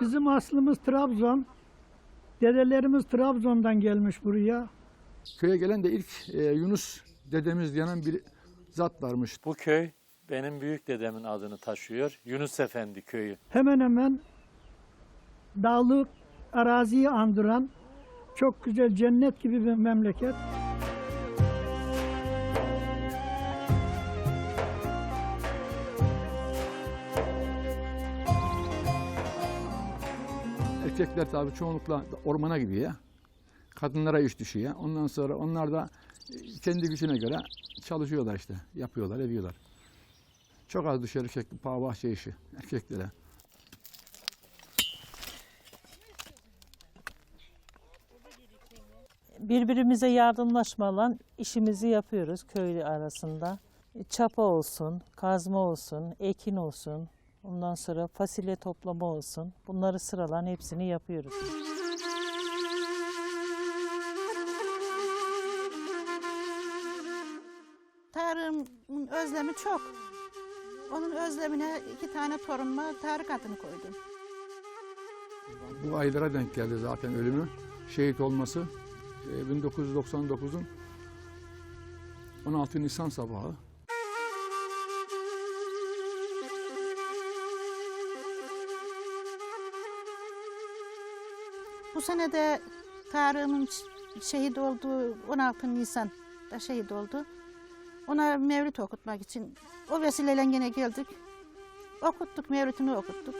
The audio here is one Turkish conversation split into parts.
Bizim aslımız Trabzon. Dedelerimiz Trabzon'dan gelmiş buraya. Köye gelen de ilk e, Yunus dedemiz denen bir zat varmış. Bu köy benim büyük dedemin adını taşıyor. Yunus Efendi köyü. Hemen hemen dağlık araziyi andıran çok güzel cennet gibi bir memleket. Erkekler tabii çoğunlukla ormana gidiyor. Kadınlara iş düşüyor. Ondan sonra onlar da e, kendi gücüne göre çalışıyorlar işte. Yapıyorlar, ediyorlar. Çok az dışarı şekli, paha bahçe işi erkeklere. birbirimize yardımlaşmalan işimizi yapıyoruz köylü arasında. Çapa olsun, kazma olsun, ekin olsun, ondan sonra fasulye toplama olsun. Bunları sıralan hepsini yapıyoruz. Tarık'ın özlemi çok. Onun özlemine iki tane torunuma Tarık adını koydum. Bu aylara denk geldi zaten ölümü. Şehit olması e, 1999'un 16 Nisan sabahı. Bu sene de Tarık'ın şehit olduğu 16 Nisan'da şehit oldu. Ona mevlüt okutmak için o vesileyle yine geldik. Okuttuk, mevlütünü okuttuk.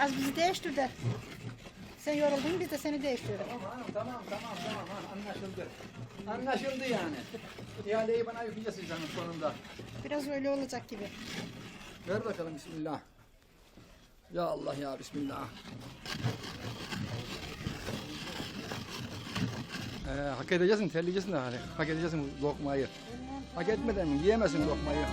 Az bizi değiştir de. Sen yoruldun biz de seni değiştirelim. Tamam tamam tamam tamam anlaşıldı. Anlaşıldı yani. İhaleyi bana yükleyeceksin canım sonunda. Biraz öyle olacak gibi. Ver bakalım bismillah. Ya Allah ya bismillah. Ee, hak edeceksin, terleyeceksin de hadi. Hak edeceksin lokmayı. Hak etmeden mi? Yiyemezsin lokmayı.